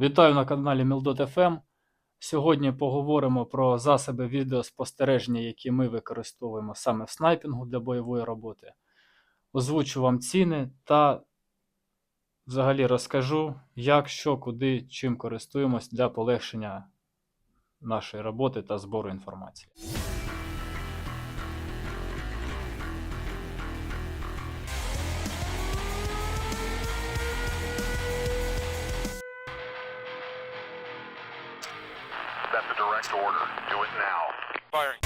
Вітаю на каналі Mildot.fm. Сьогодні поговоримо про засоби відеоспостереження, які ми використовуємо саме в снайпінгу для бойової роботи. Озвучу вам ціни та взагалі розкажу, як, що, куди, чим користуємось для полегшення нашої роботи та збору інформації. Direct order. Do it now. Firing.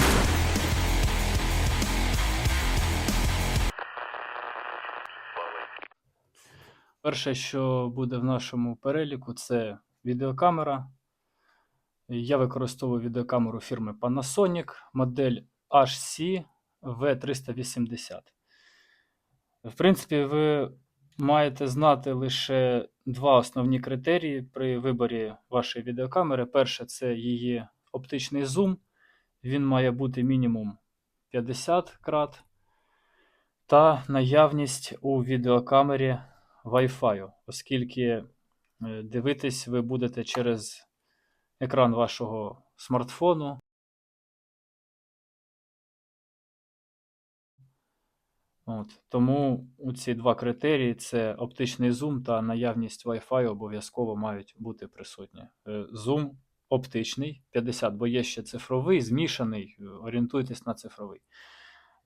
Перше, що буде в нашому переліку, це відеокамера. Я використовую відеокамеру фірми Panasonic, модель HC V380. В принципі, ви маєте знати лише два основні критерії при виборі вашої відеокамери. Перше це її оптичний зум. Він має бути мінімум 50 крат. Та наявність у відеокамері Wi-Fi, оскільки е, дивитись ви будете через екран вашого смартфону. От, тому ці два критерії це оптичний зум та наявність Wi-Fi обов'язково мають бути присутні. Е, Зум оптичний 50, бо є ще цифровий, змішаний. е, Орієнтуйтесь на цифровий.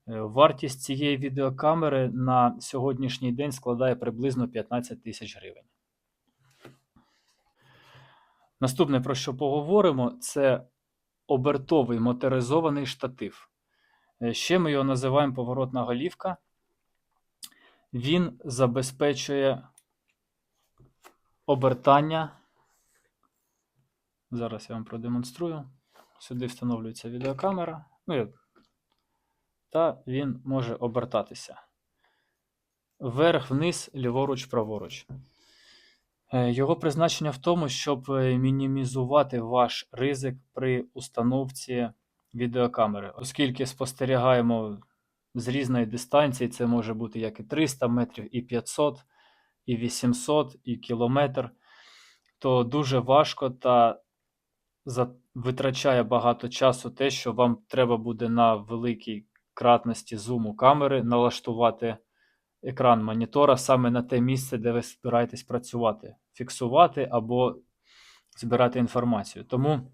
Е, Вартість цієї відеокамери на сьогоднішній день складає приблизно 15 тисяч гривень. Наступне, про що поговоримо, це обертовий моторизований штатив. Е, Ще ми його називаємо поворотна голівка. Він забезпечує обертання. Зараз я вам продемонструю. Сюди встановлюється відеокамера. Ну, та він може обертатися. Вверх, вниз, ліворуч, праворуч. Е, Його призначення в тому, щоб е, мінімізувати ваш ризик при установці відеокамери, оскільки спостерігаємо з різної дистанції, це може бути як і 300 метрів, і 500, і 800, і кілометр, то дуже важко та витрачає багато часу те, що вам треба буде на великій кратності зуму камери налаштувати екран монітора саме на те місце, де ви збираєтесь працювати, фіксувати або збирати інформацію. Тому,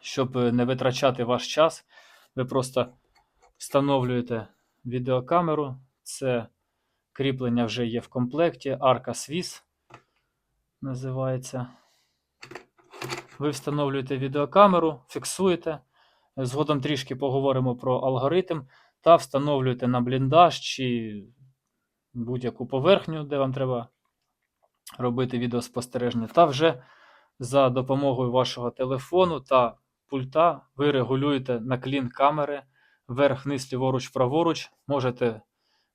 щоб е, не витрачати ваш час, ви просто встановлюєте відеокамеру. Це кріплення вже є в комплекті. Арка Swiss називається. Ви встановлюєте відеокамеру, фіксуєте. Згодом трішки поговоримо про алгоритм та встановлюєте на бліндаж чи будь-яку поверхню, де вам треба робити відеоспостереження. Та вже за допомогою вашого телефону та пульта ви регулюєте наклін камери вверх, вниз, ліворуч, праворуч. Можете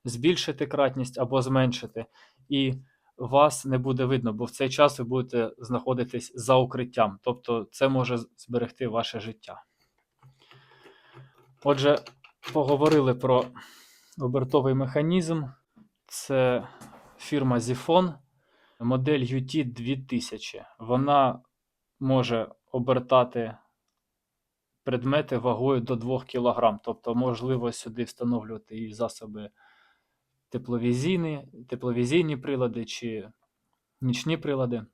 збільшити кратність або зменшити. І вас не буде видно, бо в цей час ви будете знаходитись за укриттям. Тобто це може зберегти ваше життя. Отже, поговорили про обертовий механізм. Це фірма Zifon, модель UT 2000. Вона може обертати предмети вагою до 2 кг. Тобто, можливо сюди встановлювати і засоби тепловізійні, тепловізійні прилади чи нічні прилади.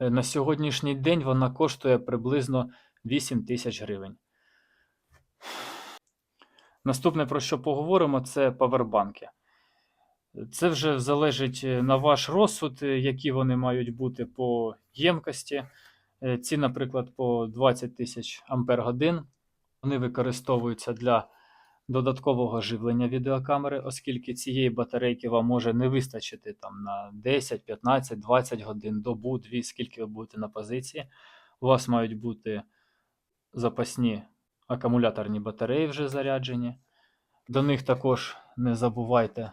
Е, На сьогоднішній день вона коштує приблизно 8 тисяч гривень. Наступне, про що поговоримо, це павербанки. Це вже залежить е, на ваш розсуд, е, які вони мають бути по ємкості. Ці, наприклад, по 20 тисяч ампер годин. Вони використовуються для додаткового живлення відеокамери, оскільки цієї батарейки вам може не вистачити там, на 10, 15, 20 годин, добу, дві, скільки ви будете на позиції. У вас мають бути запасні акумуляторні батареї вже заряджені. До них також не забувайте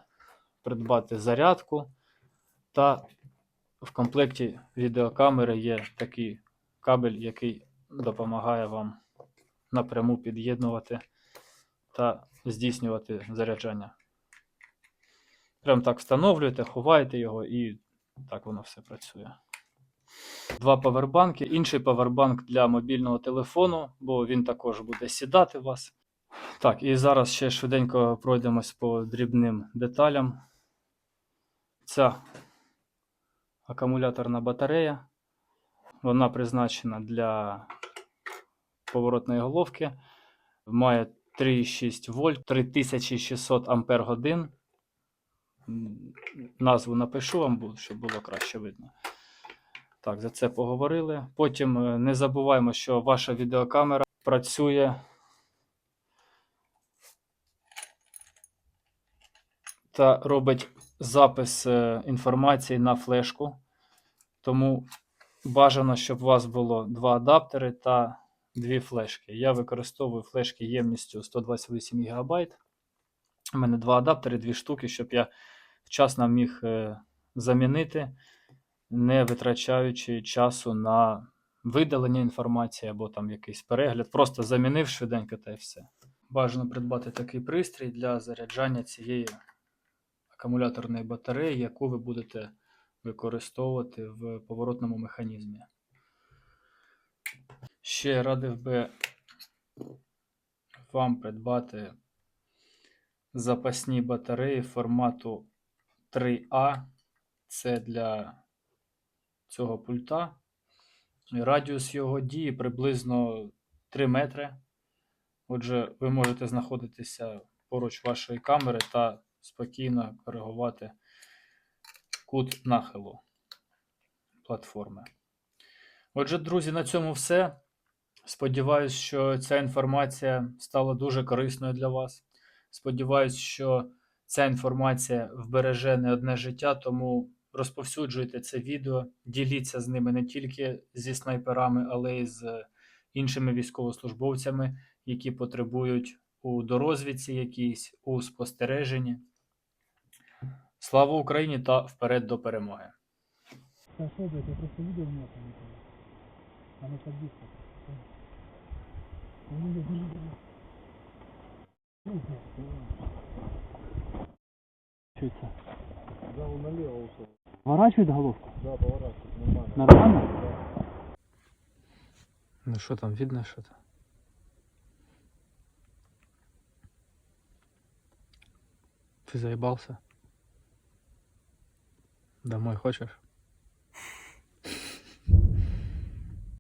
придбати зарядку. Та в комплекті відеокамери є такий кабель, який допомагає вам напряму під'єднувати та здійснювати заряджання. Прям так встановлюєте, ховаєте його і так воно все працює. Два павербанки, інший павербанк для мобільного телефону, бо він також буде сідати у вас. Так, і зараз ще швиденько пройдемось по дрібним деталям. Ця акумуляторна батарея. Вона призначена для поворотної головки. Має 3,6 вольт, 3600 ампер годин. Назву напишу вам, щоб було краще видно. Так, за це поговорили. Потім е, не забуваємо, що ваша відеокамера працює та робить запис е, інформації на флешку. Тому бажано, щоб у вас було два адаптери та дві флешки. Я використовую флешки ємністю 128 ГБ. У мене два адаптери, дві штуки, щоб я вчасно міг е, замінити, не витрачаючи часу на видалення інформації або там якийсь перегляд. Просто замінив швиденько та й все. Бажано придбати такий пристрій для заряджання цієї акумуляторної батареї, яку ви будете використовувати в поворотному механізмі. Ще радив би вам придбати запасні батареї формату 3А. Це для цього пульта. Радіус його дії приблизно 3 метри. Отже, ви можете знаходитися поруч вашої камери та спокійно коригувати кут нахилу платформи. Отже, друзі, на цьому все. Сподіваюсь, що ця інформація стала дуже корисною для вас. Сподіваюсь, що ця інформація вбереже не одне життя, тому розповсюджуйте це відео, діліться з ними не тільки зі снайперами, але й з іншими військовослужбовцями, які потребують у дорозвідці якійсь, у спостереженні. Слава Україні та вперед до перемоги! Да что, блядь, я просто меня там. Оно как Поворачивает головку? Да, поворачивает, нормально. Нормально? Ну що там, видно що-то? Ты заебался? Домой хочешь?